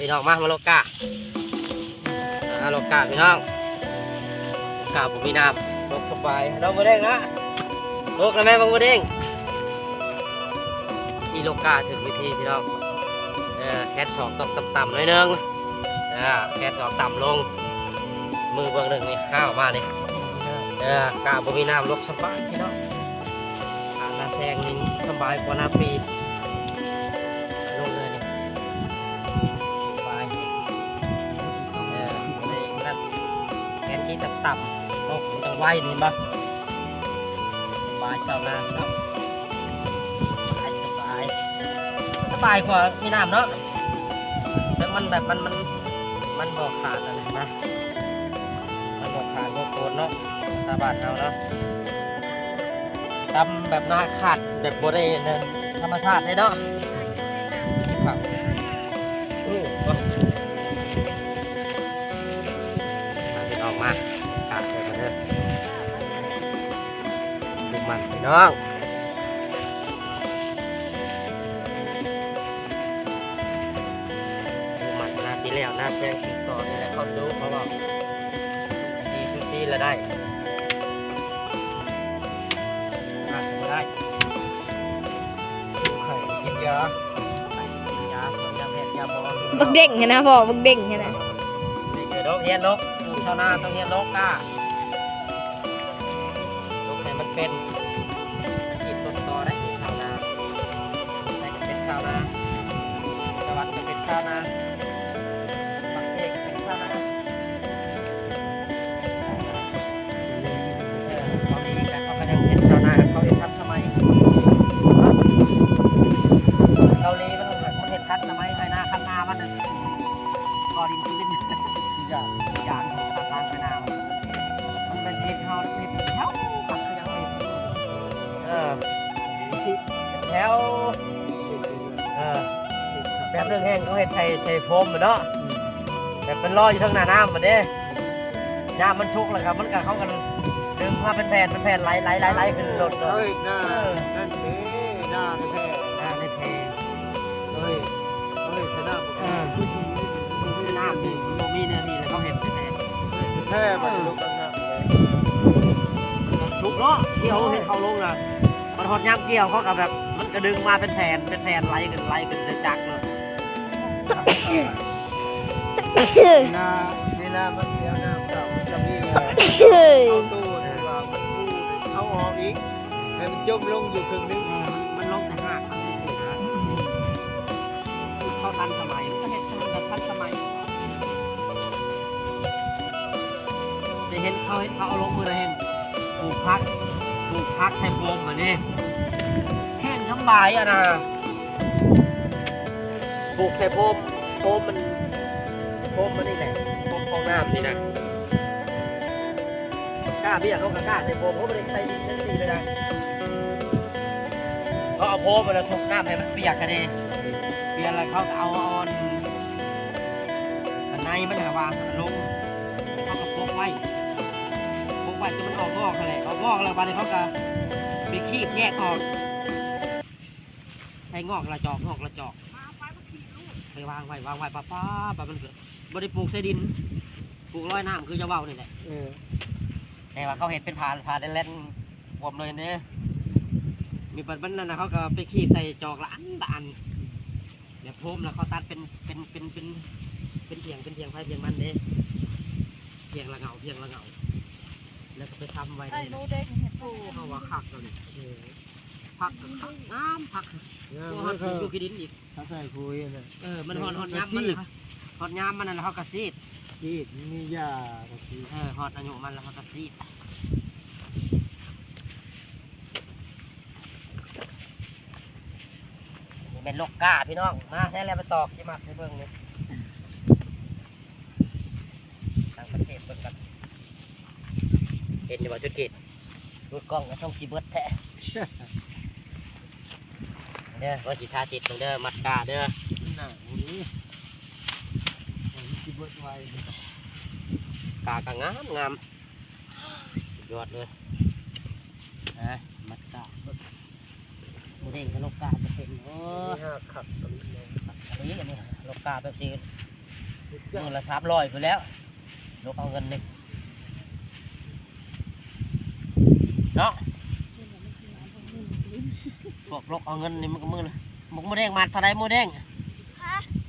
พี่น้องมามาโลกาอ่าโลกาพี่น้องกาผมมีน้ำลกสบายน้องมาเด้งนะลกแล้วแม่บังมาเด้งที่โลกาถึงวิธีพี่น้องเออแคทสองต้องต่ำๆหน่อยนึงอ่าแคทสองต่ำลง มือเบื้องหนึ่งนี่ห้าวมาเลยเออกาบ่มีน้ำลกสบายพี่น้องอาหน้าแซงนี่สบายกว่าหน้าปี ต่ำๆลกมันจังไหวนี่บ่บายเจ้าหน้าเน้องสบายสบายสบายกว่ามีน้ำเนาะแต่มันแบบมันมันมันบอกขาดอะไรนะมันบอกขาดบอกโกนเนาะตาบาดเอาเนาะตำแบบหน้าขาดแบบบเวณธรรมชาติเลยเนาะ นพี่น้องดูมันหน้าปีแล้วหน้าแซงติดต่อนี่แหละเขาดูเขาบอกดีซูซี่แล้วได้อาจจะได้ไข่กินยาไข่กินยาส่วนยาแพทย์ยาบอลบักเด้งนะพ่อบักเด้งนะเด็กเดี๋ยวเฮียนนกลูกชาวนาต้องเฮียนนกกล้าลูกให้มันเป็นกินาวนาสวัสดิ์ก็เป็นชาวนาปักเสกเป็นชาวนาเขาดีแต่เขาก็ยังเห็นชาวนาเขาเห็นทัดสมัยเกาหลีมันมันเห็นทัดสมัยไฮนาคันนามันน่ะกอดินพื้นอย่างอย่างของทางไฮนามันเป็นเห็ดเขาเห็ดแถวขับเขายังเห็ดเออแถว แบบเรื่องแห้งเขาเห็ดใส่ใส่โฟมเหมือนเนาะแบบเป็นรอยอยู่ทั้งหน้าน้ำเหมือนเด้น้ำมันชุกแล้วครับมันกับเขากันดึงมาเป็นแผ่นเป็นแผ่นไหลไหลไหลไหลขึ้นรถเลเฮ้ยหน้านั่นสิหน้าในแพร่อ่าในเพลงเฮ้ยเฮ้ยชนะเออคือน้ำนี่มันบ่มีเนื้อนี่แล้วเขาเห็นเป็นแผ่นแพร่มันลุกตั้งหน้าเลยชุกเนาะเที่เขาเห็นเขาลงนะมันหดย่ำเกี่ยวเขากับแบบมันกระดึงมาเป็นแผ่นเป็นแผ่นไหลขึ้นไหลขึ้นจะจักเลย น้าเวลามันเสียหน้าเก่ามันจะมีเฮ้ยเอาตู้เนี่ยว่ามันตู้เขาออกอีกให้มันจมลงอยู่ครึ่งนึงมันลงแต่หักมันนี่สินะเขาทันสมัยมันก็เห็นแบบทันสมัยจะเห็นเขาเห็นเขาเอาลงมือนะเห็นปลูกพักปลูกพักไทยโฟมเหมือนนี่แห้งทั้งใบอะนะปลูกไทยโฟม โฟมมันโฟมมันนี่แหละโฟมฟองน้ำนี่นะกล้าเบี้ยเขาก็กล้าไทยโฟมเขาไม่ได้ใส่ดินนั่นนี่เลยนะเขาเอาโพมมาแล้วชกน้ำให้มันเปียกกันเองเปียกแล้วเขาก็เอาออนอันในมันหาวางลงเขาก็พกไว้พกไว้จนมันออกงอกอะไรออกงอกแล้วบานี้เขาก็ไปขี้แยกออกให้งอกละจอกงอกละจอก ไปวางไว้วางไว้ป้าป้าป้ามันเกิดบริปลูกใส่ดินปลูกร้อยน้ำคือจะเว้านี่แหละเออแต่ว่าเขาเห็นเป็นผาผาเล่นๆผมเลยเนี่ยมีปันปันนั่นนะเขาก็ไปขีดใส่จอกละอันละอันเดี๋ยวโพมแล้วเขาตัดเป็นเป็นเป็นเป็นเป็นเพียงเป็นเพียงไฟเพียงมันเด้เพียงละเงาเพียงละเงาแล้วก็ไปซ้ำไว้ไอ้ในรู้เด้งเห็ดปูเขาว่าคักตัวนี้พักก็คักงามพัก เนี่ยโอ้มัหันนเขาดูขี้ดินอีก เขาใส่คุยน่ะเออ มันหอนหอนย้ำมันเลยหอนย้ำมันนั่นแล้วเขากระซีดชีดมียาก็ชีดเออหอดอายุมันแล้วเขากระซีดนี่เป็นโลกก้าพี่น้อง มาแท้แล้วไปตอกที่มักให้เบิ่งนี่ต่างประเทศเบิ่งกันเห็นอยู่ว่าจุดกิจรูดกล้องก็ช่องสีเบิดแท้ เด้อว่าสิทาติดเบิ่งเด้อมัดกาเด้อหน้าอุ้ยมันสิเบิดไว้กากะงามงามสุดยอดเลยนะมัดกาหมูเด้งกับโลกกาจะเป็นโอ้มีห้าขับตรงนี้เลยอันนี้อันนี้โลกกกาแบบนี้มือละสามร้อยไปแล้วลกเอาเงินนี่เนาะ พวกลกเอาเงินนี่มันก็มือละหมกมือแดงมัดเท่าไรมือแดง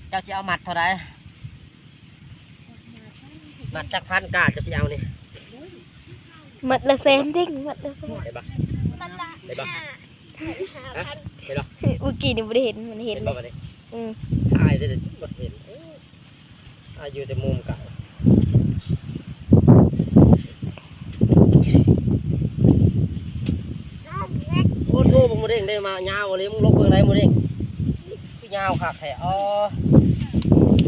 เจ้าสิเอามัดเท่าไรมัดจากพันกาจะสิเอานี่หมัดละแสนเด้งหมัดละแสนเห็นปะเห็นปะฮะเห็นปะเมื่อกี้นี่ไม่ได้เห็นมันเห็เห็นนเลปะยวันนี้อืมถ่ายได้แต่บ่เห็นเอ้ยถ่ายอยู่แต่มุมเก่าโอ้โห มึงมาเด้งได้มายาวเลยมึงลกเบิ่งไรมึงเด้งคือยาวคักแท้อ๋อ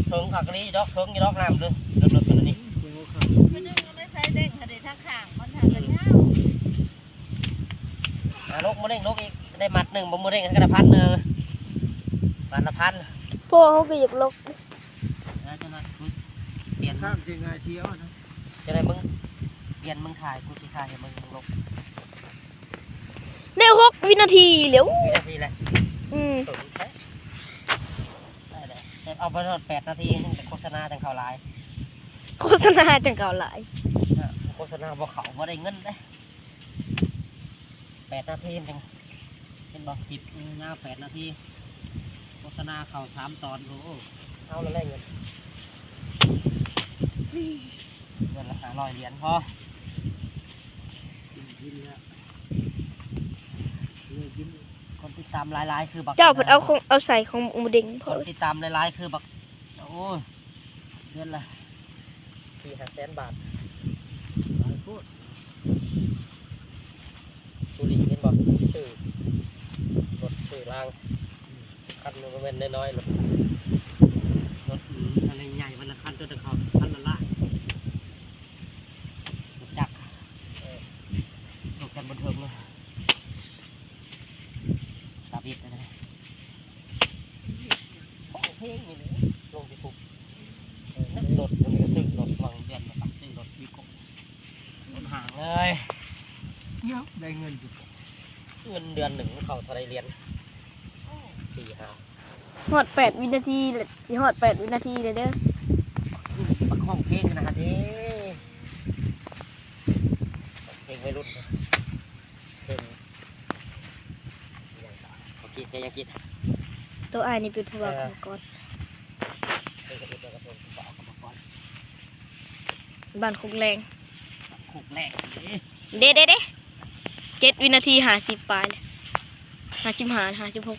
เถิงคักนี้ดอกเถิงยี่ดอกน้ำเลยเลิกๆกันแล้วนี่มันนึงมันไม่ใช่เด้งค่ะเด้งทั้งข้างมันทางกันเงาอะลกมาเด้งลกอีกได้มัดหนึ่งบ่มาเด้งกันละพันหนึ่งมัดละพันพ่อเขาก็อยากลกแล้วจะนัดกูเปลี่ยนข้ามเชียงรายเที่ยวนะจะได้มึงเปลี่ยนมึงถ่ายกูสิถ่ายให้มึงมึงลก แนวหกวินาทีเร็ววินาทีแหละอืมตุ่นแท้ได้เลยเดี๋ยวเอาไปทอดแปดนาทีนึงแต่โฆษณาจังเขาหลายโฆษณาจังเก่าหลายอะโฆษณาบ่เขาบ่ได้เงินเด้แปดนาทีจังเป็นบอกผิดงาแปดนาทีโฆษณาเขาสามตอนโอ้โหเอาแล้วแลกเงินเงินละห้าร้อยเหรียญพอ กินแล้วเลยกิน คน ติดตามหลายๆ คือบักเจ้าเพิ่นเอาของเอาใส่ของหมูเด้งคพ่อนติดตามหลายๆคือบักโอ้ยเดือนละสี่ห้าแสนบาทหลายโคตรบุหรี่เห็นบอกชื่อรถชื่อรางคันมันเป็นน้อยๆรถรถอะไรใหญ่มันละคันตัวตะเขาคันละละรถจักรเออรถกันบนเทิงเลยตาบิดนะนะโอ้เพลงนี่เลยลงที่ปุ๊บเออนั่นรถมันก็ซื้อรถวางเดือนมาตักซื้อรถวิโก้รถห่างเลย เนาะ ได้เงินจุดเงินเดือนหนึ่งเขาเท่าไรเรียนสี่ห้าฮอดแปดวินาทีแล้วสิฮอดแปดวินาทีเลยเด้อปักห้องเพลงนะฮะเด้เพลงไม่รุ่นนะเพลงยังเขาคิดแค่ยังคิดตัวอ้ายนี่เป็นผู้ว่าเออกรรมกรเพลงกระตุ้นกระตุ้นบอกกับมาก่อนบ้านคงแรงขุกแรกนี่เด้เด้เด้ เจ็ดวินาทีหาสิบปลายเลยหาสิบหาหาสิบหก